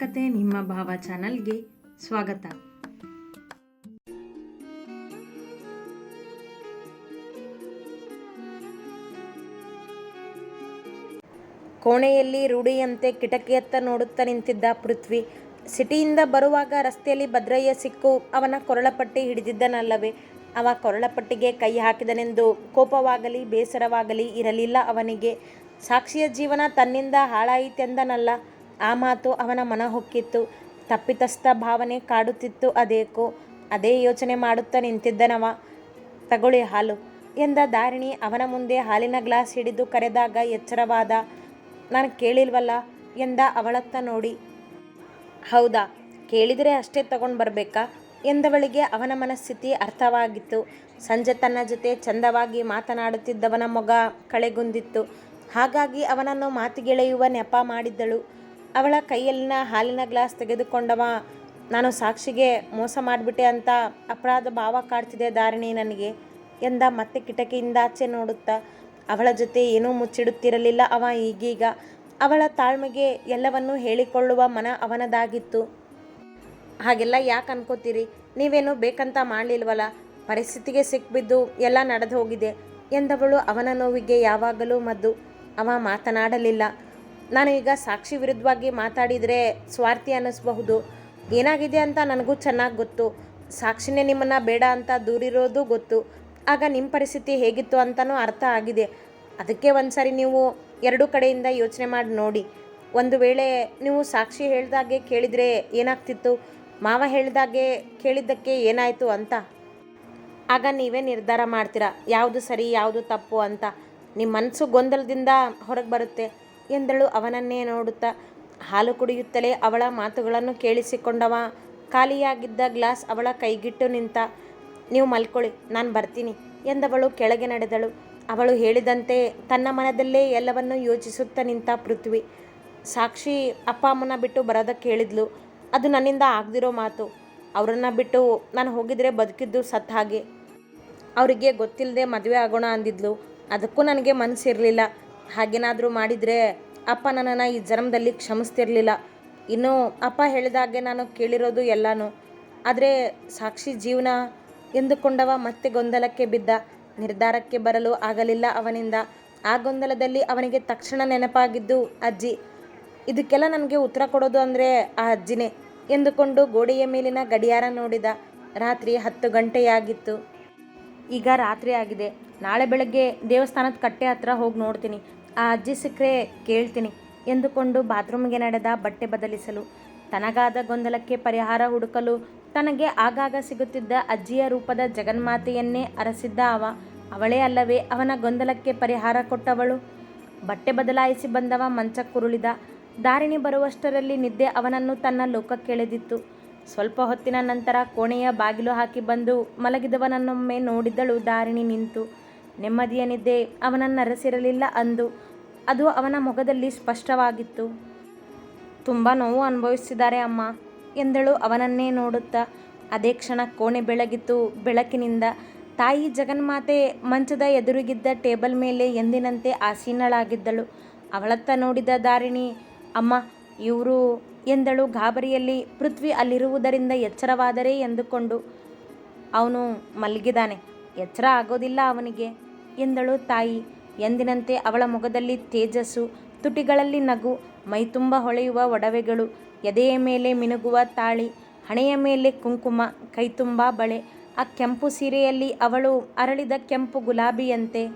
ಕತೆ ನಿಮ್ಮ ಭಾವ ಚಾನಲ್ಗೆ ಸ್ವಾಗತ. ಕೋಣೆಯಲ್ಲಿ ರೂಢಿಯಂತೆ ಕಿಟಕಿಯತ್ತ ನೋಡುತ್ತಾ ನಿಂತಿದ್ದ ಪೃಥ್ವಿ, ಸಿಟಿಯಿಂದ ಬರುವಾಗ ರಸ್ತೆಯಲ್ಲಿ ಭದ್ರಯ್ಯ ಸಿಕ್ಕು, ಅವನ ಕೊರಳಪಟ್ಟಿ ಹಿಡಿದಿದ್ದನಲ್ಲವೇ? ಅವ ಕೊರಳಪಟ್ಟಿಗೆ ಕೈ ಹಾಕಿದನೆಂದು ಕೋಪವಾಗಲಿ ಬೇಸರವಾಗಲಿ ಇರಲಿಲ್ಲ ಅವನಿಗೆ. ಸಾಕ್ಷಿಯ ಜೀವನ ತನ್ನಿಂದ ಹಾಳಾಯಿತೆಂದನಲ್ಲ ಆ ಮಾತು ಅವನ ಮನ ಹೊಕ್ಕಿತ್ತು. ತಪ್ಪಿತಸ್ಥ ಭಾವನೆ ಕಾಡುತ್ತಿತ್ತು ಅದೇಕೋ. ಅದೇ ಯೋಚನೆ ಮಾಡುತ್ತಾ ನಿಂತಿದ್ದನವ. ತಗೊಳ್ಳಿ ಹಾಲು ಎಂದ ದಾರಿಣಿ ಅವನ ಮುಂದೆ ಹಾಲಿನ ಗ್ಲಾಸ್ ಹಿಡಿದು ಕರೆದಾಗ ಎಚ್ಚರವಾದ, ನಾನು ಕೇಳಿಲ್ವಲ್ಲ ಎಂದ ಅವಳತ್ತ ನೋಡಿ. ಹೌದಾ, ಕೇಳಿದರೆ ಅಷ್ಟೇ ತಗೊಂಡು ಬರಬೇಕಾ ಎಂದವಳಿಗೆ ಅವನ ಮನಸ್ಥಿತಿ ಅರ್ಥವಾಗಿತ್ತು. ಸಂಜೆ ತನ್ನ ಜೊತೆ ಚಂದವಾಗಿ ಮಾತನಾಡುತ್ತಿದ್ದವನ ಮೊಗ ಕಳೆಗುಂದಿತ್ತು. ಹಾಗಾಗಿ ಅವನನ್ನು ಮಾತಿಗೆಳೆಯುವ ನೆಪ ಮಾಡಿದ್ದಳು. ಅವಳ ಕೈಯಲ್ಲಿನ ಹಾಲಿನ ಗ್ಲಾಸ್ ತೆಗೆದುಕೊಂಡವ, ನಾನು ಸಾಕ್ಷಿಗೆ ಮೋಸ ಮಾಡಿಬಿಟ್ಟೆ ಅಂತ ಅಪರಾಧ ಭಾವ ಕಾಡ್ತಿದೆ ದಾರಿಣಿ ನನಗೆ ಎಂದ ಮತ್ತೆ ಕಿಟಕಿಯಿಂದ ಆಚೆ ನೋಡುತ್ತಾ, ಅವಳ ಜೊತೆ ಏನೂ ಮುಚ್ಚಿಡುತ್ತಿರಲಿಲ್ಲ ಅವ ಈಗೀಗ. ಅವಳ ತಾಳ್ಮೆಗೆ ಎಲ್ಲವನ್ನೂ ಹೇಳಿಕೊಳ್ಳುವ ಮನ ಅವನದಾಗಿತ್ತು. ಹಾಗೆಲ್ಲ ಯಾಕೆ ಅನ್ಕೋತೀರಿ? ನೀವೇನು ಬೇಕಂತ ಮಾಡಲಿಲ್ವಲ್ಲ ಪರಿಸ್ಥಿತಿಗೆ ಸಿಕ್ಬಿದ್ದು ಎಲ್ಲ ನಡೆದು ಹೋಗಿದೆ ಎಂದವಳು ಅವನ ನೋವಿಗೆ ಯಾವಾಗಲೂ ಮದ್ದು. ಅವ ಮಾತನಾಡಲಿಲ್ಲ. ನಾನು ಈಗ ಸಾಕ್ಷಿ ವಿರುದ್ಧವಾಗಿ ಮಾತಾಡಿದರೆ ಸ್ವಾರ್ಥಿ ಅನ್ನಿಸ್ಬಹುದು. ಏನಾಗಿದೆ ಅಂತ ನನಗೂ ಚೆನ್ನಾಗಿ ಗೊತ್ತು. ಸಾಕ್ಷಿನೇ ನಿಮ್ಮನ್ನು ಬೇಡ ಅಂತ ದೂರಿರೋದು ಗೊತ್ತು. ಆಗ ನಿಮ್ಮ ಪರಿಸ್ಥಿತಿ ಹೇಗಿತ್ತು ಅಂತಲೂ ಅರ್ಥ ಆಗಿದೆ. ಅದಕ್ಕೆ ಒಂದು ನೀವು ಎರಡೂ ಕಡೆಯಿಂದ ಯೋಚನೆ ಮಾಡಿ ನೋಡಿ. ಒಂದು ವೇಳೆ ನೀವು ಸಾಕ್ಷಿ ಹೇಳ್ದಾಗೆ ಕೇಳಿದರೆ ಏನಾಗ್ತಿತ್ತು? ಮಾವ ಹೇಳ್ದಾಗೆ ಕೇಳಿದ್ದಕ್ಕೆ ಏನಾಯಿತು ಅಂತ? ಆಗ ನೀವೇ ನಿರ್ಧಾರ ಮಾಡ್ತೀರಾ? ಯಾವುದು ಸರಿ, ಯಾವುದು ತಪ್ಪು ಅಂತ? ನಿಮ್ಮ ಮನಸ್ಸು ಗೊಂದಲದಿಂದ ಹೊರಗೆ ಬರುತ್ತೆ. ಎಂದಳು ಅವನನ್ನೇ ನೋಡುತ್ತಾ. ಹಾಲು ಕುಡಿಯುತ್ತಲೇ ಅವಳ ಮಾತುಗಳನ್ನು ಕೇಳಿಸಿಕೊಂಡವ. ಖಾಲಿಯಾಗಿದ್ದ ಗ್ಲಾಸ್ ಅವಳ ಕೈಗಿಟ್ಟು ನಿಂತ, ನೀವು ಮಲ್ಕೊಳ್ಳಿ, ನಾನು ಬರ್ತೀನಿ ಎಂದವಳು ಕೆಳಗೆ ನಡೆದಳು. ಅವಳು ಹೇಳಿದಂತೆ ತನ್ನ ಮನದಲ್ಲೇ ಎಲ್ಲವನ್ನೂ ಯೋಚಿಸುತ್ತಾ ನಿಂತ ಪೃಥ್ವಿ. ಸಾಕ್ಷಿ ಅಪ್ಪ ಅಮ್ಮನ ಬಿಟ್ಟು ಬರೋದಕ್ಕೆ ಹೇಳಿದ್ಲು ಅದು ನನ್ನಿಂದ ಆಗದಿರೋ ಮಾತು. ಅವರನ್ನು ಬಿಟ್ಟು ನಾನು ಹೋಗಿದ್ರೆ ಬದುಕಿದ್ದು ಸತ್ತ ಹಾಗೆ. ಅವರಿಗೆ ಗೊತ್ತಿಲ್ಲದೆ ಮದುವೆ ಆಗೋಣ ಅಂದಿದ್ಲು. ಅದಕ್ಕೂ ನನಗೆ ಮನಸ್ಸಿರಲಿಲ್ಲ ಹಾಗೇನಾದರೂ ಮಾಡಿದರೆ ಅಪ್ಪ ನನ್ನನ್ನು ಈ ಜನ್ಮದಲ್ಲಿ ಕ್ಷಮಿಸ್ತಿರ್ಲಿಲ್ಲ. ಇನ್ನು ಅಪ್ಪ ಹೇಳಿದಾಗೆ ನಾನು ಕೇಳಿರೋದು ಎಲ್ಲನೂ. ಆದರೆ ಸಾಕ್ಷಿ ಜೀವನ ಎಂದುಕೊಂಡವ ಮತ್ತೆ ಗೊಂದಲಕ್ಕೆ ಬಿದ್ದ. ನಿರ್ಧಾರಕ್ಕೆ ಬರಲು ಆಗಲಿಲ್ಲ ಅವನಿಂದ. ಆ ಗೊಂದಲದಲ್ಲಿ ಅವನಿಗೆ ತಕ್ಷಣ ನೆನಪಾಗಿದ್ದು ಅಜ್ಜಿ. ಇದಕ್ಕೆಲ್ಲ ನನಗೆ ಉತ್ತರ ಕೊಡೋದು ಅಂದರೆ ಆ ಅಜ್ಜಿನೇ ಎಂದುಕೊಂಡು ಗೋಡೆಯ ಮೇಲಿನ ಗಡಿಯಾರ ನೋಡಿದ. ರಾತ್ರಿ ಹತ್ತು ಗಂಟೆಯಾಗಿತ್ತು. ಈಗ ರಾತ್ರಿ ಆಗಿದೆ. ನಾಳೆ ಬೆಳಗ್ಗೆ ದೇವಸ್ಥಾನದ ಕಟ್ಟೆ ಹತ್ರ ಹೋಗಿ ನೋಡ್ತೀನಿ. ಆ ಅಜ್ಜಿ ಸಿಕ್ಕರೆ ಕೇಳ್ತೀನಿ. ಎಂದುಕೊಂಡು ಬಾತ್ರೂಮ್ಗೆ ನಡೆದ ಬಟ್ಟೆ ಬದಲಿಸಲು. ತನಗಾದ ಗೊಂದಲಕ್ಕೆ ಪರಿಹಾರ ಹುಡುಕಲು ತನಗೆ ಆಗಾಗ ಸಿಗುತ್ತಿದ್ದ ಅಜ್ಜಿಯ ರೂಪದ ಜಗನ್ಮಾತೆಯನ್ನೇ ಅರಸಿದ್ದ ಅವ. ಅವಳೇ ಅಲ್ಲವೇ ಅವನ ಗೊಂದಲಕ್ಕೆ ಪರಿಹಾರ ಕೊಟ್ಟವಳು. ಬಟ್ಟೆ ಬದಲಾಯಿಸಿ ಬಂದವ ಮಂಚಕ್ಕುರುಳಿದ. ದಾರಿಣಿ ಬರುವಷ್ಟರಲ್ಲಿ ನಿದ್ದೆ ಅವನನ್ನು ತನ್ನ ಲೋಕಕ್ಕೆಳೆದಿತ್ತು. ಸ್ವಲ್ಪ ಹೊತ್ತಿನ ನಂತರ ಕೋಣೆಯ ಬಾಗಿಲು ಹಾಕಿ ಬಂದು ಮಲಗಿದವನನ್ನೊಮ್ಮೆ ನೋಡಿದಳು ದಾರಿಣಿ ನಿಂತು. ನೆಮ್ಮದಿಯ ಅವನನ್ನು ಅವನನ್ನರಸಿರಲಿಲ್ಲ ಅಂದು. ಅದು ಅವನ ಮೊಗದಲ್ಲಿ ಸ್ಪಷ್ಟವಾಗಿತ್ತು. ತುಂಬ ನೋವು ಅನುಭವಿಸಿದ್ದಾರೆ ಅಮ್ಮ, ಎಂದಳು ಅವನನ್ನೇ ನೋಡುತ್ತಾ. ಅದೇ ಕ್ಷಣ ಕೋಣೆ ಬೆಳಗಿತು ಬೆಳಕಿನಿಂದ ತಾಯಿ ಜಗನ್ಮಾತೆ ಮಂಚದ ಎದುರಿಗಿದ್ದ ಟೇಬಲ್ ಮೇಲೆ ಎಂದಿನಂತೆ ಆಸೀನಳಾಗಿದ್ದಳು. ಅವಳತ್ತ ನೋಡಿದ ದಾರಿಣಿ ಅಮ್ಮ, ಇವರು, ಎಂದಳು ಗಾಬರಿಯಲ್ಲಿ. ಪೃಥ್ವಿ ಅಲ್ಲಿರುವುದರಿಂದ ಎಚ್ಚರವಾದರೆ? ಎಂದುಕೊಂಡು. ಅವನು ಮಲಗಿದಾನೆ ಎಚ್ಚರ ಆಗೋದಿಲ್ಲ ಅವನಿಗೆ. ಎಂದಳು ತಾಯಿ. ಎಂದಿನಂತೆ ಅವಳ ಮುಖದಲ್ಲಿ ತೇಜಸ್ಸು, ತುಟಿಗಳಲ್ಲಿ ನಗು, ಮೈತುಂಬ ಹೊಳೆಯುವ ಒಡವೆಗಳು, ಎದೆಯ ಮೇಲೆ ಮಿನುಗುವ ತಾಳಿ, ಹಣೆಯ ಮೇಲೆ ಕುಂಕುಮ, ಕೈತುಂಬ ಬಳೆ, ಆ ಕೆಂಪು ಸೀರೆಯಲ್ಲಿ ಅವಳು ಅರಳಿದ ಕೆಂಪು ಗುಲಾಬಿಯಂತೆ.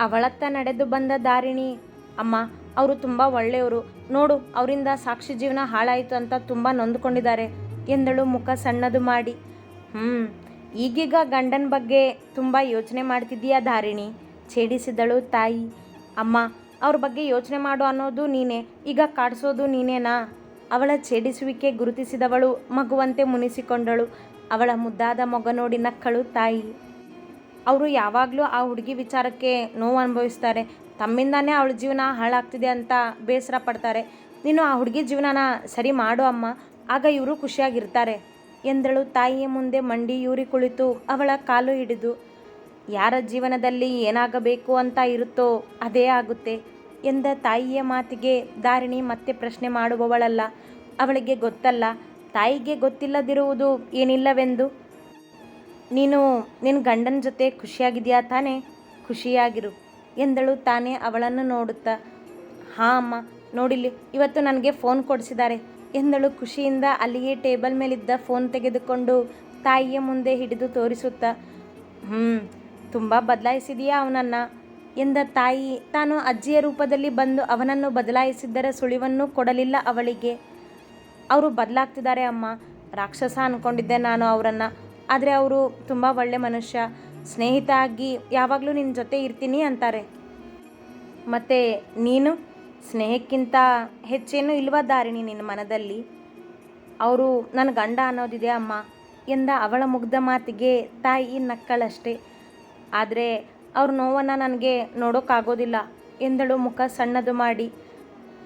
ಅವಳತ್ತ ನಡೆದು ಬಂದ ದಾರಿಣಿ, ಅಮ್ಮ, ಅವರು ತುಂಬ ಒಳ್ಳೆಯವರು. ನೋಡು, ಅವರಿಂದ ಸಾಕ್ಷಿ ಜೀವನ ಹಾಳಾಯಿತು ಅಂತ ತುಂಬ ನೊಂದುಕೊಂಡಿದ್ದಾರೆ ಎಂದಳು ಮುಖ ಸಣ್ಣದು ಮಾಡಿ. ಹ್ಞೂ ಈಗೀಗ ಗಂಡನ ಬಗ್ಗೆ ತುಂಬ ಯೋಚನೆ ಮಾಡ್ತಿದ್ದೀಯಾ ಧಾರಿಣಿ? ಛೇಡಿಸಿದಳು ತಾಯಿ. ಅಮ್ಮ, ಅವ್ರ ಬಗ್ಗೆ ಯೋಚನೆ ಮಾಡು ಅನ್ನೋದು ನೀನೇ, ಈಗ ಕಾಡಿಸೋದು ನೀನೇನಾ? ಅವಳ ಛೇಡಿಸುವಿಕೆ ಗುರುತಿಸಿದವಳು ಮಗುವಂತೆ ಮುನಿಸಿಕೊಂಡಳು. ಅವಳ ಮುದ್ದಾದ ಮಗ ನೋಡಿ ನಕ್ಕಳು ತಾಯಿ. ಅವರು ಯಾವಾಗಲೂ ಆ ಹುಡುಗಿ ವಿಚಾರಕ್ಕೆ ನೋವು ಅನುಭವಿಸ್ತಾರೆ. ತಮ್ಮಿಂದಾನೇ ಅವಳ ಜೀವನ ಹಾಳಾಗ್ತಿದೆ ಅಂತ ಬೇಸರ ಪಡ್ತಾರೆ. ನೀನು ಆ ಹುಡುಗಿ ಜೀವನನ ಸರಿ ಮಾಡು ಅಮ್ಮ. ಆಗ ಇವರು ಖುಷಿಯಾಗಿರ್ತಾರೆ. ಎಂದಳು ತಾಯಿಯ ಮುಂದೆ ಮಂಡಿಯೂರಿ ಕುಳಿತು ಅವಳ ಕಾಲು ಹಿಡಿದು, ಯಾರ ಜೀವನದಲ್ಲಿ ಏನಾಗಬೇಕು ಅಂತ ಇರುತ್ತೋ ಅದೇ ಆಗುತ್ತೆ ಎಂದ ತಾಯಿಯ ಮಾತಿಗೆ ದಾರಿಣಿ ಮತ್ತೆ ಪ್ರಶ್ನೆ ಮಾಡುವವಳಲ್ಲ, ಅವಳಿಗೆ ಗೊತ್ತಲ್ಲ, ತಾಯಿಗೆ ಗೊತ್ತಿಲ್ಲದಿರುವುದು ಏನಿಲ್ಲವೆಂದು? ನೀನು ನಿನ್ನ ಗಂಡನ ಜೊತೆ ಖುಷಿಯಾಗಿದೆಯಾ ತಾನೇ? ಖುಷಿಯಾಗಿರು ಎಂದಳು ತಾನೇ ಅವಳನ್ನು ನೋಡುತ್ತಾ, ಹಾಂ ಅಮ್ಮ ನೋಡಿಲಿ ಇವತ್ತು ನನಗೆ ಫೋನ್ ಕೊಡಿಸಿದ್ದಾರೆ. ಎಂದಳು ಖುಷಿಯಿಂದ ಅಲ್ಲಿಯೇ ಟೇಬಲ್ ಮೇಲಿದ್ದ ಫೋನ್ ತೆಗೆದುಕೊಂಡು ತಾಯಿಯ ಮುಂದೆ ಹಿಡಿದು ತೋರಿಸುತ್ತಾ ಹ್ಞೂ ತುಂಬ ಬದಲಾಯಿಸಿದೆಯಾ ಅವನನ್ನು? ಎಂದ ತಾಯಿ, ತಾನು ಅಜ್ಜಿಯ ರೂಪದಲ್ಲಿ ಬಂದು ಅವನನ್ನು ಬದಲಾಯಿಸಿದ್ದರ ಸುಳಿವನ್ನು ಕೊಡಲಿಲ್ಲ ಅವಳಿಗೆ. ಅವರು ಬದಲಾಗ್ತಿದ್ದಾರೆ ಅಮ್ಮ. ರಾಕ್ಷಸ ಅಂದ್ಕೊಂಡಿದ್ದೆ ನಾನು ಅವರನ್ನು. ಆದರೆ ಅವರು ತುಂಬ ಒಳ್ಳೆ ಮನುಷ್ಯ. ಸ್ನೇಹಿತ ಆಗಿ ಯಾವಾಗಲೂ ನಿನ್ನ ಜೊತೆ ಇರ್ತೀನಿ ಅಂತಾರೆ. ಮತ್ತು ನೀನು? ಸ್ನೇಹಕ್ಕಿಂತ ಹೆಚ್ಚೇನು ಇಲ್ವಾ ದಾರಿಣಿ ನಿನ್ನ ಮನದಲ್ಲಿ? ಅವರು, ನನ್ನ ಗಂಡ ಅನ್ನೋದಿದೆ ಅಮ್ಮ ಎಂದ ಅವಳ ಮುಗ್ಧ ಮಾತಿಗೆ ತಾಯಿ ನಕ್ಕಳಷ್ಟೇ. ಆದರೆ, ಅವ್ರ ನೋವನ್ನು ನನಗೆ ನೋಡೋಕ್ಕಾಗೋದಿಲ್ಲ ಎಂದಳು ಮುಖ ಸಣ್ಣದು ಮಾಡಿ.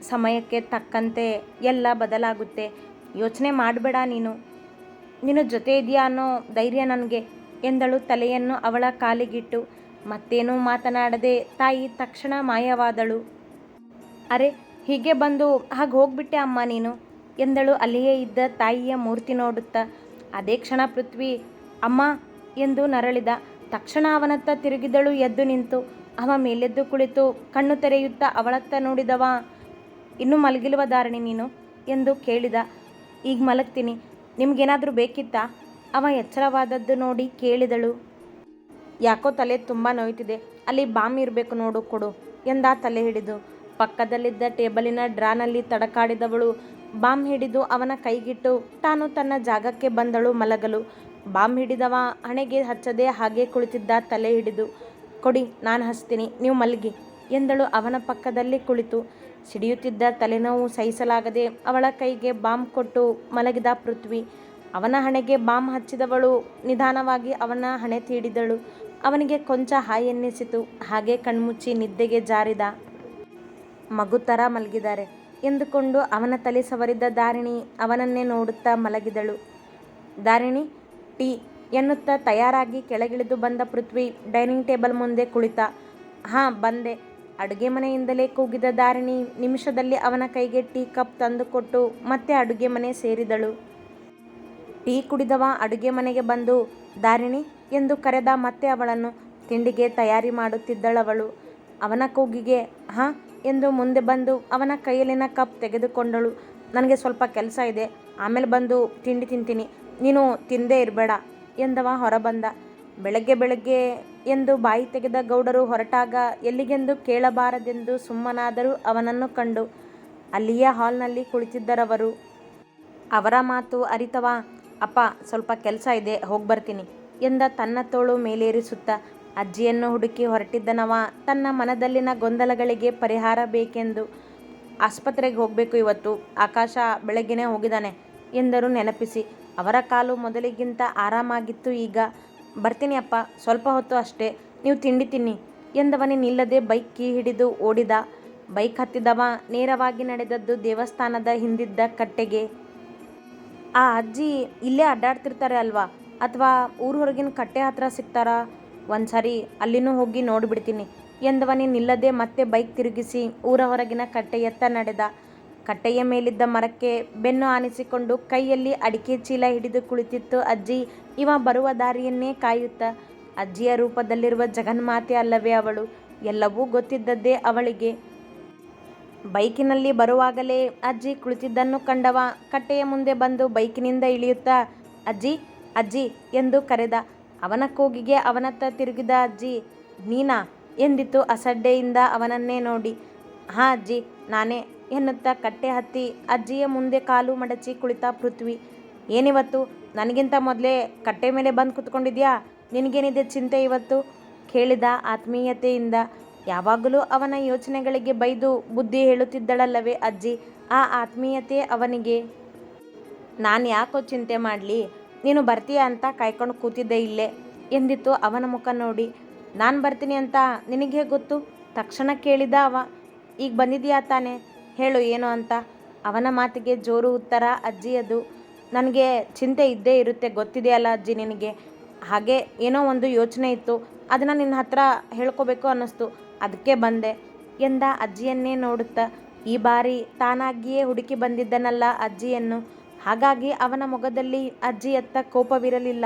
ಸಮಯಕ್ಕೆ ತಕ್ಕಂತೆ ಎಲ್ಲ ಬದಲಾಗುತ್ತೆ. ಯೋಚನೆ ಮಾಡಬೇಡ ನೀನು. ನಿನ್ನ ಜೊತೆ ಇದೆಯಾ ಅನ್ನೋ ಧೈರ್ಯ ನನಗೆ ಎಂದಳು ತಲೆಯನ್ನು ಅವಳ ಕಾಲಿಗಿಟ್ಟು. ಮತ್ತೇನೂ ಮಾತನಾಡದೆ ತಾಯಿ ತಕ್ಷಣ ಮಾಯವಾದಳು. ಅರೆ, ಹೀಗೆ ಬಂದು ಹಾಗೆ ಹೋಗ್ಬಿಟ್ಟೆ ಅಮ್ಮ ನೀನು? ಎಂದಳು ಅಲ್ಲಿಯೇ ಇದ್ದ ತಾಯಿಯ ಮೂರ್ತಿ ನೋಡುತ್ತಾ. ಅದೇ ಕ್ಷಣ ಪೃಥ್ವಿ, ಅಮ್ಮ, ಎಂದು ನರಳಿದ. ತಕ್ಷಣ ಅವನತ್ತ ತಿರುಗಿದಳು ಎದ್ದು ನಿಂತು. ಅವ ಮೇಲೆದ್ದು ಕುಳಿತು ಕಣ್ಣು ತೆರೆಯುತ್ತಾ ಅವಳತ್ತ ನೋಡಿದವ, ಇನ್ನೂ ಮಲಗಿಲ್ವ ಧಾರಣಿ ನೀನು? ಎಂದು ಕೇಳಿದ. ಈಗ ಮಲಗ್ತೀನಿ. ನಿಮಗೇನಾದರೂ ಬೇಕಿತ್ತಾ? ಅವ ಎಚ್ಚರವಾದದ್ದು ನೋಡಿ ಕೇಳಿದಳು. ಯಾಕೋ ತಲೆ ತುಂಬ ನೋಯ್ತಿದೆ. ಅಲ್ಲಿ ಬಾಮ್ ಇರಬೇಕು ನೋಡು ಕೊಡು, ಎಂದ ತಲೆ ಹಿಡಿದು. ಪಕ್ಕದಲ್ಲಿದ್ದ ಟೇಬಲಿನ ಡ್ರಾನಲ್ಲಿ ತಡಕಾಡಿದವಳು. ಬಾಂಬ್ ಹಿಡಿದು ಅವನ ಕೈಗಿಟ್ಟು ತಾನು ತನ್ನ ಜಾಗಕ್ಕೆ ಬಂದಳು ಮಲಗಲು. ಬಾಂಬ್ ಹಿಡಿದವ ಹಣೆಗೆ ಹಚ್ಚದೆ ಹಾಗೆ ಕುಳಿತಿದ್ದ ತಲೆ ಹಿಡಿದು, ಕೊಡಿ, ನಾನು ಹಚ್ತೀನಿ, ನೀವು ಮಲಗಿ, ಎಂದಳು ಅವನ ಪಕ್ಕದಲ್ಲಿ ಕುಳಿತು. ಸಿಡಿಯುತ್ತಿದ್ದ ತಲೆನೋವು ಸಹಿಸಲಾಗದೆ ಅವಳ ಕೈಗೆ ಬಾಂಬ್ ಕೊಟ್ಟು ಮಲಗಿದ ಪೃಥ್ವಿ. ಅವನ ಹಣೆಗೆ ಬಾಂಬ್ ಹಚ್ಚಿದವಳು ನಿಧಾನವಾಗಿ ಅವನ ಹಣೆ ತೀಡಿದಳು. ಅವನಿಗೆ ಕೊಂಚ ಹಾಯೆನ್ನಿಸಿತು ಹಾಗೆ ಕಣ್ಮುಚ್ಚಿ ನಿದ್ದೆಗೆ ಜಾರಿದ ಮಗು ಥರ ಮಲಗಿದ್ದಾರೆ. ಎಂದುಕೊಂಡು ಅವನ ತಲೆ ಸವರಿದ್ದ ದಾರಿಣಿ ಅವನನ್ನೇ ನೋಡುತ್ತಾ ಮಲಗಿದಳು. ದಾರಿಣಿ ಟೀ ಎನ್ನುತ್ತಾ ತಯಾರಾಗಿ ಕೆಳಗಿಳಿದು ಬಂದ ಪೃಥ್ವಿ ಡೈನಿಂಗ್ ಟೇಬಲ್ ಮುಂದೆ ಕುಳಿತ. ಹಾಂ, ಬಂದೆ. ಅಡುಗೆ ಮನೆಯಿಂದಲೇ ಕೂಗಿದ ದಾರಿಣಿ ನಿಮಿಷದಲ್ಲಿ ಅವನ ಕೈಗೆ ಟೀ ಕಪ್ ತಂದುಕೊಟ್ಟು ಮತ್ತೆ ಅಡುಗೆ ಮನೆ ಸೇರಿದಳು. ಟೀ ಕುಡಿದವ ಅಡುಗೆ ಮನೆಗೆ ಬಂದು ದಾರಿಣಿ ಎಂದು ಕರೆದ ಮತ್ತೆ ಅವಳನ್ನು ತಿಂಡಿಗೆ ತಯಾರಿ ಮಾಡುತ್ತಿದ್ದಳವಳು. ಅವನ ಕೂಗಿಗೆ, ಹಾಂ ಎಂದು ಮುಂದೆ ಬಂದು ಅವನ ಕೈಯಲ್ಲಿನ ಕಪ್ ತೆಗೆದುಕೊಂಡಳು. ನನಗೆ ಸ್ವಲ್ಪ ಕೆಲಸ ಇದೆ. ಆಮೇಲೆ ಬಂದು ತಿಂಡಿ ತಿಂತೀನಿ. ನೀನು ತಿಂದೇ ಇರಬೇಡ, ಎಂದವ ಹೊರಬಂದ. ಬೆಳಗ್ಗೆ ಬೆಳಗ್ಗೆ ಎಂದು ಬಾಯಿ ತೆಗೆದ ಗೌಡರು ಹೊರಟಾಗ ಎಲ್ಲಿಗೆಂದು ಕೇಳಬಾರದೆಂದು ಸುಮ್ಮನಾದರೂ ಅವನನ್ನು ಕಂಡು. ಅಲ್ಲಿಯ ಹಾಲ್ನಲ್ಲಿ ಕುಳಿತಿದ್ದರವರು. ಅವರ ಮಾತು ಅರಿತವ. ಅಪ್ಪ, ಸ್ವಲ್ಪ ಕೆಲಸ ಇದೆ. ಹೋಗಿ ಬರ್ತೀನಿ ಎಂದ ತನ್ನ ತೋಳು ಮೇಲೇರಿಸುತ್ತಾ. ಅಜ್ಜಿಯನ್ನು ಹುಡುಕಿ ಹೊರಟಿದ್ದನವ. ತನ್ನ ಮನದಲ್ಲಿನ ಗೊಂದಲಗಳಿಗೆ ಪರಿಹಾರ ಬೇಕೆಂದು ಆಸ್ಪತ್ರೆಗೆ ಹೋಗಬೇಕು ಇವತ್ತು. ಆಕಾಶ ಬೆಳಗ್ಗೆನೇ ಹೋಗಿದ್ದಾನೆ ಎಂದರು ನೆನಪಿಸಿ. ಅವರ ಕಾಲು ಮೊದಲಿಗಿಂತ ಆರಾಮಾಗಿತ್ತು ಈಗ. ಬರ್ತೀನಿ ಅಪ್ಪ, ಸ್ವಲ್ಪ ಹೊತ್ತು ಅಷ್ಟೇ. ನೀವು ತಿಂಡಿ ತಿನ್ನಿ ಎಂದವನೇ ನಿಲ್ಲದೆ ಬೈಕ್ ಕೀ ಹಿಡಿದು ಓಡಿದ. ಬೈಕ್ ಹತ್ತಿದವ ನೇರವಾಗಿ ನಡೆದದ್ದು ದೇವಸ್ಥಾನದ ಹಿಂದಿದ್ದ ಕಟ್ಟೆಗೆ. ಆ ಅಜ್ಜಿ ಇಲ್ಲೇ ಅಡ್ಡಾಡ್ತಿರ್ತಾರೆ ಅಲ್ವಾ? ಅಥವಾ ಊರ ಹೊರಗಿನ ಕಟ್ಟೆ ಹತ್ರ ಸಿಗ್ತಾರಾ? ಒಂದ್ಸರಿ ಅಲ್ಲಿನೂ ಹೋಗಿ ನೋಡಿಬಿಡ್ತೀನಿ. ಎಂದವನಿ ನಿಲ್ಲದೆ ಮತ್ತೆ ಬೈಕ್ ತಿರುಗಿಸಿ ಊರ ಹೊರಗಿನ ಕಟ್ಟೆಯತ್ತ ನಡೆದ. ಕಟ್ಟೆಯ ಮೇಲಿದ್ದ ಮರಕ್ಕೆ ಬೆನ್ನು ಆನಿಸಿಕೊಂಡು ಕೈಯಲ್ಲಿ ಅಡಿಕೆ ಚೀಲ ಹಿಡಿದು ಕುಳಿತಿತ್ತು ಅಜ್ಜಿ. ಇವ ಬರುವ ದಾರಿಯನ್ನೇ ಕಾಯುತ್ತಾ. ಅಜ್ಜಿಯ ರೂಪದಲ್ಲಿರುವ ಜಗನ್ಮಾತೆ ಅಲ್ಲವೇ ಅವಳು. ಎಲ್ಲವೂ ಗೊತ್ತಿದ್ದದ್ದೇ ಅವಳಿಗೆ. ಬೈಕಿನಲ್ಲಿ ಬರುವಾಗಲೇ ಅಜ್ಜಿ ಕುಳಿತಿದ್ದನ್ನು ಕಂಡವ. ಕಟ್ಟೆಯ ಮುಂದೆ ಬಂದು ಬೈಕಿನಿಂದ ಇಳಿಯುತ್ತಾ, ಅಜ್ಜಿ ಅಜ್ಜಿ ಎಂದು ಕರೆದ. ಅವನ ಕೂಗಿಗೆ ಅವನತ್ತ ತಿರುಗಿದ ಅಜ್ಜಿ, ನೀನಾ, ಎಂದಿತು ಅಸಡ್ಡೆಯಿಂದ ಅವನನ್ನೇ ನೋಡಿ? ಹಾಂ ಅಜ್ಜಿ, ನಾನೇ, ಎನ್ನುತ್ತಾ ಕಟ್ಟೆ ಹತ್ತಿ ಅಜ್ಜಿಯ ಮುಂದೆ ಕಾಲು ಮಡಚಿ ಕುಳಿತ ಪೃಥ್ವಿ. ಏನಿವತ್ತು? ನನಗಿಂತ ಮೊದಲೇ ಕಟ್ಟೆ ಮೇಲೆ ಬಂದು ಕುತ್ಕೊಂಡಿದ್ಯಾ? ನಿನಗೇನಿದೆ ಚಿಂತೆ ಇವತ್ತು? ಕೇಳಿದ ಆತ್ಮೀಯತೆಯಿಂದ. ಯಾವಾಗಲೂ ಅವನ ಯೋಚನೆಗಳಿಗೆ ಬೈದು ಬುದ್ಧಿ ಹೇಳುತ್ತಿದ್ದಳಲ್ಲವೇ ಅಜ್ಜಿ, ಆ ಆತ್ಮೀಯತೆ ಅವನಿಗೆ? ನಾನು ಯಾಕೋ ಚಿಂತೆ ಮಾಡಲಿ ನೀನು ಬರ್ತೀಯ ಅಂತ ಕಾಯ್ಕೊಂಡು ಕೂತಿದ್ದೆ ಇಲ್ಲೇ. ಎಂದಿತ್ತು ಅವನ ಮುಖ ನೋಡಿ. ನಾನು ಬರ್ತೀನಿ ಅಂತ ನಿನಗೆ ಗೊತ್ತು? ತಕ್ಷಣ ಕೇಳಿದ ಅವ. ಈಗ ಬಂದಿದೆಯಾ ತಾನೆ? ಹೇಳು ಏನು ಅಂತ. ಅವನ ಮಾತಿಗೆ ಜೋರು ಉತ್ತರ ಅಜ್ಜಿಯದು. ನನಗೆ ಚಿಂತೆ ಇದ್ದೇ ಇರುತ್ತೆ, ಗೊತ್ತಿದೆಯಲ್ಲ ಅಜ್ಜಿ ನಿನಗೆ? ಹಾಗೆ ಏನೋ ಒಂದು ಯೋಚನೆ ಇತ್ತು. ಅದನ್ನು ನಿನ್ನ ಹತ್ರ ಹೇಳ್ಕೋಬೇಕು ಅನ್ನಿಸ್ತು. ಅದಕ್ಕೆ ಬಂದೆ. ಎಂದ ಅಜ್ಜಿಯನ್ನೇ ನೋಡುತ್ತಾ. ಈ ಬಾರಿ ತಾನಾಗಿಯೇ ಹುಡುಕಿ ಬಂದಿದ್ದನಲ್ಲ ಅಜ್ಜಿಯನ್ನು. ಹಾಗಾಗಿ ಅವನ ಮೊಗದಲ್ಲಿ ಅಜ್ಜಿಯತ್ತ ಕೋಪವಿರಲಿಲ್ಲ.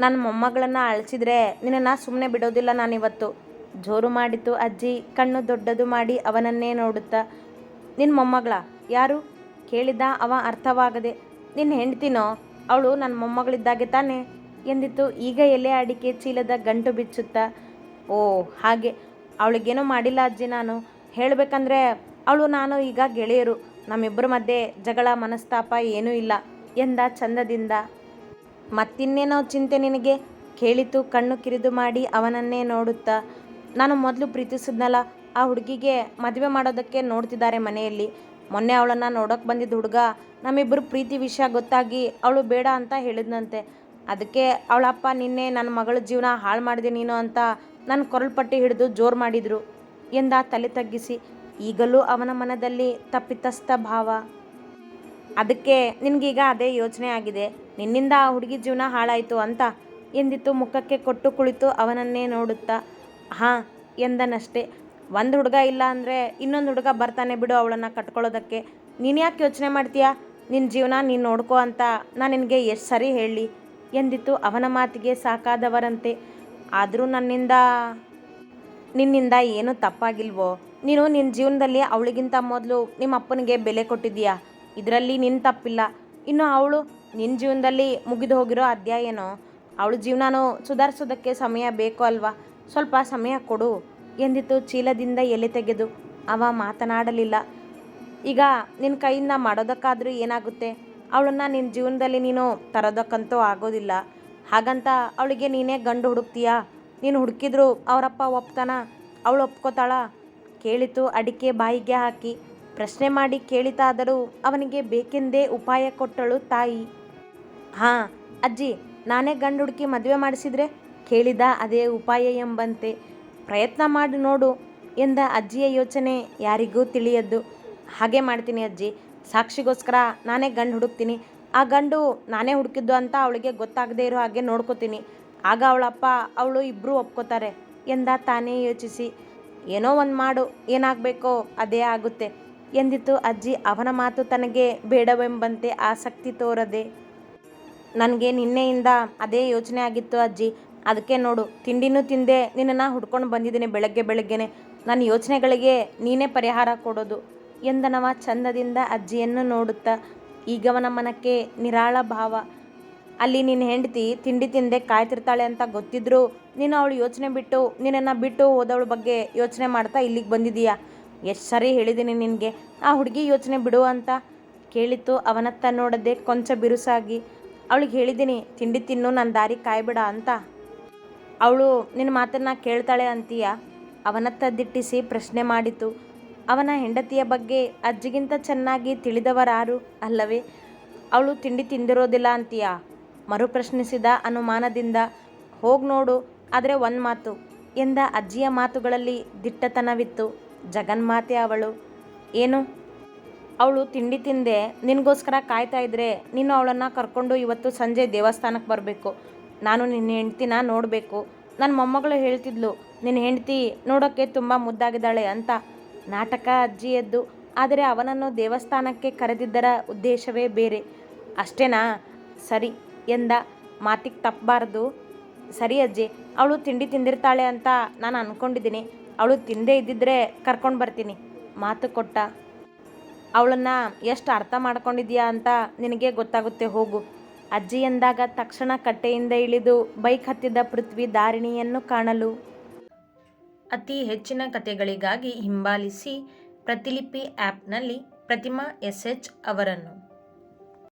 ನನ್ನ ಮೊಮ್ಮಗಳನ್ನು ಅಳಿಸಿದ್ರೆ ನಿನ್ನನ್ನು ಸುಮ್ಮನೆ ಬಿಡೋದಿಲ್ಲ ನಾನಿವತ್ತು. ಜೋರು ಮಾಡಿತು ಅಜ್ಜಿ, ಕಣ್ಣು ದೊಡ್ಡದು ಮಾಡಿ ಅವನನ್ನೇ ನೋಡುತ್ತಾ ನಿನ್ನ ಮೊಮ್ಮಗಳ? ಯಾರು? ಕೇಳಿದ ಅವ ಅರ್ಥವಾಗದೆ ನಿನ್ನ ಹೆಂಡ್ತಿನೋ? ಅವಳು ನನ್ನ ಮೊಮ್ಮಗಳಿದ್ದಾಗೆ ತಾನೆ? ಎಂದಿತು ಈಗ ಎಲೆ ಅಡಿಕೆ ಚೀಲದ ಗಂಟು ಬಿಚ್ಚುತ್ತಾ, ಓ, ಹಾಗೆ. ಅವಳಿಗೇನೂ ಮಾಡಿಲ್ಲ ಅಜ್ಜಿ ನಾನು. ಹೇಳಬೇಕಂದ್ರೆ ಅವಳು ನಾನು ಈಗ ಗೆಳೆಯರು. ನಮ್ಮಿಬ್ಬರ ಮಧ್ಯೆ ಜಗಳ, ಮನಸ್ತಾಪ ಏನೂ ಇಲ್ಲ. ಎಂದ ಚಂದದಿಂದ. ಮತ್ತಿನ್ನೇನೋ ಚಿಂತೆ ನಿನಗೆ? ಕೇಳಿತು, ಕಣ್ಣು ಕಿರಿದು ಮಾಡಿ ಅವನನ್ನೇ ನೋಡುತ್ತಾ. ನಾನು ಮೊದಲು ಪ್ರೀತಿಸಿದ್ನಲ್ಲ, ಆ ಹುಡುಗಿಗೆ ಮದುವೆ ಮಾಡೋದಕ್ಕೆ ನೋಡ್ತಿದ್ದಾರೆ ಮನೆಯಲ್ಲಿ. ಮೊನ್ನೆ ಅವಳನ್ನು ನೋಡೋಕೆ ಬಂದಿದ್ದ ಹುಡುಗ, ನಮ್ಮಿಬ್ಬರು ಪ್ರೀತಿ ವಿಷಯ ಗೊತ್ತಾಗಿ ಅವಳು ಬೇಡ ಅಂತ ಹೇಳಿದ್ನಂತೆ. ಅದಕ್ಕೆ ಅವಳಪ್ಪ, ನಿನ್ನೆ ನನ್ನ ಮಗಳ ಜೀವನ ಹಾಳು ಮಾಡಿದೆ ನೀನು ಅಂತ ನನ್ನ ಕೊರಳ್ಪಟ್ಟಿ ಹಿಡಿದು ಜೋರು ಮಾಡಿದರು. ಎಂದ ತಲೆ ತಗ್ಗಿಸಿ ಈಗಲೂ ಅವನ ಮನದಲ್ಲಿ ತಪ್ಪಿತಸ್ಥ ಭಾವ. ಅದಕ್ಕೆ ನಿನಗೀಗ ಅದೇ ಯೋಚನೆ ಆಗಿದೆ. ನಿನ್ನಿಂದ ಆ ಹುಡುಗಿ ಜೀವನ ಹಾಳಾಯಿತು ಅಂತ ಎಂದಿತು ಮುಖಕ್ಕೆ ಕೊಟ್ಟು ಕುಳಿತು ಅವನನ್ನೇ ನೋಡುತ್ತಾ? ಹಾಂ, ಎಂದನಷ್ಟೇ. ಒಂದು ಹುಡುಗ ಇಲ್ಲ ಅಂದರೆ ಇನ್ನೊಂದು ಹುಡುಗ ಬರ್ತಾನೆ ಬಿಡು ಅವಳನ್ನು ಕಟ್ಕೊಳ್ಳೋದಕ್ಕೆ. ನೀನು ಯಾಕೆ ಯೋಚನೆ ಮಾಡ್ತೀಯಾ? ನಿನ್ನ ಜೀವನ ನೀನು ನೋಡ್ಕೋ ಅಂತ ನಾನು ನಿನಗೆ ಎಷ್ಟು ಸರಿ ಹೇಳಿ. ಎಂದಿತು ಅವನ ಮಾತಿಗೆ ಸಾಕಾದವರಂತೆ. ಆದರೂ ನನ್ನಿಂದ, ನಿನ್ನಿಂದ ಏನೂ ತಪ್ಪಾಗಿಲ್ವೋ? ನೀನು ನಿನ್ನ ಜೀವನದಲ್ಲಿ ಅವಳಿಗಿಂತ ಮೊದಲು ನಿಮ್ಮ ಅಪ್ಪನಿಗೆ ಬೆಲೆ ಕೊಟ್ಟಿದ್ದೀಯಾ? ಇದರಲ್ಲಿ ನಿನ್ನ ತಪ್ಪಿಲ್ಲ. ಇನ್ನು ಅವಳು ನಿನ್ನ ಜೀವನದಲ್ಲಿ ಮುಗಿದು ಹೋಗಿರೋ ಅಧ್ಯಾಯನೋ ಅವಳ ಜೀವನನೂ ಸುಧಾರಿಸೋದಕ್ಕೆ ಸಮಯ ಬೇಕು ಅಲ್ವಾ? ಸ್ವಲ್ಪ ಸಮಯ ಕೊಡು ಎಂದಿತು ಚೀಲದಿಂದ ಎಲೆ ತೆಗೆದು. ಅವ ಮಾತನಾಡಲಿಲ್ಲ. ಈಗ ನಿನ್ನ ಕೈಯಿಂದ ಮಾಡೋದಕ್ಕಾದರೂ ಏನಾಗುತ್ತೆ? ಅವಳನ್ನು ನಿನ್ನ ಜೀವನದಲ್ಲಿ ನೀನು ತರೋದಕ್ಕಂತೂ ಆಗೋದಿಲ್ಲ. ಹಾಗಂತ ಅವಳಿಗೆ ನೀನೇ ಗಂಡು ಹುಡುಕ್ತೀಯಾ? ನೀನು ಹುಡುಕಿದ್ರು ಅವರಪ್ಪ ಒಪ್ತಾನ? ಅವಳು ಒಪ್ಕೋತಾಳ? ಕೇಳಿತು, ಅಡಿಕೆ ಬಾಯಿಗೆ ಹಾಕಿ. ಪ್ರಶ್ನೆ ಮಾಡಿ ಕೇಳಿತಾದರೂ ಅವನಿಗೆ ಬೇಕೆಂದೇ ಉಪಾಯ ಕೊಟ್ಟಳು ತಾಯಿ. ಹಾಂ, ಅಜ್ಜಿ, ನಾನೇ ಗಂಡು ಹುಡುಕಿ ಮದುವೆ ಮಾಡಿಸಿದ್ರೆ? ಕೇಳಿದ ಅದೇ ಉಪಾಯ ಎಂಬಂತೆ. ಪ್ರಯತ್ನ ಮಾಡಿ ನೋಡು ಎಂದ ಅಜ್ಜಿಯ ಯೋಚನೆ ಯಾರಿಗೂ ತಿಳಿಯದ್ದು. ಹಾಗೆ ಮಾಡ್ತೀನಿ ಅಜ್ಜಿ. ಸಾಕ್ಷಿಗೋಸ್ಕರ ನಾನೇ ಗಂಡು ಹುಡುಕ್ತೀನಿ. ಆ ಗಂಡು ನಾನೇ ಹುಡುಕಿದ್ದು ಅಂತ ಅವಳಿಗೆ ಗೊತ್ತಾಗದೇ ಇರೋ ಹಾಗೆ ನೋಡ್ಕೋತೀನಿ. ಆಗ ಅವಳಪ್ಪ ಅವಳು ಇಬ್ಬರೂ ಒಪ್ಕೋತಾರೆ ಎಂದ ತಾನೇ ಯೋಚಿಸಿ. ಏನೋ ಒಂದು ಮಾಡು, ಏನಾಗಬೇಕೋ ಅದೇ ಆಗುತ್ತೆ. ಎಂದಿತು ಅಜ್ಜಿ, ಅವನ ಮಾತು ತನಗೆ ಬೇಡವೆಂಬಂತೆ ಆಸಕ್ತಿ ತೋರದೆ? ನನಗೆ ನಿನ್ನೆಯಿಂದ ಅದೇ ಯೋಚನೆ ಆಗಿತ್ತು ಅಜ್ಜಿ. ಅದಕ್ಕೆ ನೋಡು, ತಿಂಡಿನೂ ತಿಂದೆ, ನಿನ್ನನ್ನು ಹುಡ್ಕೊಂಡು ಬಂದಿದ್ದೀನಿ ಬೆಳಗ್ಗೆ ಬೆಳಗ್ಗೆನೆ. ನನ್ನ ಯೋಚನೆಗಳಿಗೆ ನೀನೇ ಪರಿಹಾರ ಕೊಡೋದು ಎಂದನವ ಚಂದದಿಂದ ಅಜ್ಜಿಯನ್ನು ನೋಡುತ್ತಾ. ಈಗವನ ಮನಕ್ಕೆ ನಿರಾಳ ಭಾವ. ಅಲ್ಲಿ ನಿನ್ನ ಹೆಂಡತಿ ತಿಂಡಿ ತಿಂದೆ ಕಾಯ್ತಿರ್ತಾಳೆ ಅಂತ ಗೊತ್ತಿದ್ರು ನೀನು ಅವಳು ಯೋಚನೆ ಬಿಟ್ಟು ನಿನ್ನನ್ನು ಬಿಟ್ಟು ಹೋದವಳ ಬಗ್ಗೆ ಯೋಚನೆ ಮಾಡ್ತಾ ಇಲ್ಲಿಗೆ ಬಂದಿದೀಯಾ ಎಷ್ಟು ಸರಿ ಹೇಳಿದ್ದೀನಿ ನಿನಗೆ. ಆ ಹುಡುಗಿ ಯೋಚನೆ ಬಿಡು ಅಂತ ಕೇಳಿತ್ತು. ಅವನತ್ತ ನೋಡದೆ ಕೊಂಚ ಬಿರುಸಾಗಿ, ಅವಳಿಗೆ ಹೇಳಿದ್ದೀನಿ, ತಿಂಡಿ ತಿನ್ನು ನನ್ನ ದಾರಿ ಕಾಯ್ಬೇಡ ಅಂತ. ಅವಳು ನಿನ್ನ ಮಾತನ್ನು ಕೇಳ್ತಾಳೆ ಅಂತೀಯ? ಅವನತ್ತ ದಿಟ್ಟಿಸಿ ಪ್ರಶ್ನೆ ಮಾಡಿತು. ಅವನ ಹೆಂಡತಿಯ ಬಗ್ಗೆ ಅಜ್ಜಿಗಿಂತ ಚೆನ್ನಾಗಿ ತಿಳಿದವರಾರು ಅಲ್ಲವೇ? ಅವಳು ತಿಂಡಿ ತಿಂದಿರೋದಿಲ್ಲ ಅಂತೀಯ? ಮರುಪ್ರಶ್ನಿಸಿದ ಅನುಮಾನದಿಂದ, ಹೋಗಿ ನೋಡು, ಆದರೆ ಒಂದು ಮಾತು, ಎಂದ ಅಜ್ಜಿಯ ಮಾತುಗಳಲ್ಲಿ ದಿಟ್ಟತನವಿತ್ತು ಜಗನ್ಮಾತೆ ಅವಳು, ಏನು? ಅವಳು ತಿಂಡಿ ತಿಂದೆ, ನಿನಗೋಸ್ಕರ ಕಾಯ್ತಾ ಇದ್ರೆ ನೀನು ಅವಳನ್ನು ಕರ್ಕೊಂಡು ಇವತ್ತು ಸಂಜೆ ದೇವಸ್ಥಾನಕ್ಕೆ ಬರಬೇಕು. ನಾನು ನಿನ್ನ ಹೆಂಡ್ತಿನ ನೋಡಬೇಕು. ನನ್ನ ಮೊಮ್ಮಗಳು ಹೇಳ್ತಿದ್ಲು ನಿನ್ನ ಹೆಂಡ್ತಿ ನೋಡೋಕ್ಕೆ ತುಂಬ ಮುದ್ದಾಗಿದ್ದಾಳೆ ಅಂತ. ನಾಟಕ ಅಜ್ಜಿ ಎದ್ದು ಆದರೆ ಅವನನ್ನು ದೇವಸ್ಥಾನಕ್ಕೆ ಕರೆದಿದ್ದರ ಉದ್ದೇಶವೇ ಬೇರೆ. ಅಷ್ಟೇನಾ? ಸರಿ. ಎಂದ ಮಾತಿಗೆ ತಪ್ಪಬಾರ್ದು ಸರಿ ಅಜ್ಜಿ, ಅವಳು ತಿಂಡಿ ತಿಂದಿರ್ತಾಳೆ ಅಂತ ನಾನು ಅಂದ್ಕೊಂಡಿದ್ದೀನಿ ಅವಳು ತಿಂದೇ ಇದ್ದಿದ್ರೆ ಕರ್ಕೊಂಡು ಬರ್ತೀನಿ. ಮಾತು ಕೊಟ್ಟ. ಅವಳನ್ನು ಎಷ್ಟು ಅರ್ಥ ಮಾಡ್ಕೊಂಡಿದ್ಯಾ ಅಂತ ನಿನಗೆ ಗೊತ್ತಾಗುತ್ತೆ, ಹೋಗು. ಅಜ್ಜಿ ಎಂದಾಗ ತಕ್ಷಣ ಕಟ್ಟೆಯಿಂದ ಇಳಿದು ಬೈಕ್ ಹತ್ತಿದ್ದ ಪೃಥ್ವಿ ದಾರಿಣಿಯನ್ನು ಕಾಣಲು. ಅತಿ ಹೆಚ್ಚಿನ ಕಥೆಗಳಿಗಾಗಿ ಹಿಂಬಾಲಿಸಿ ಪ್ರತಿಲಿಪಿ ಆ್ಯಪ್ನಲ್ಲಿ ಪ್ರತಿಮಾ ಎಸ್ ಎಚ್ ಅವರನ್ನು.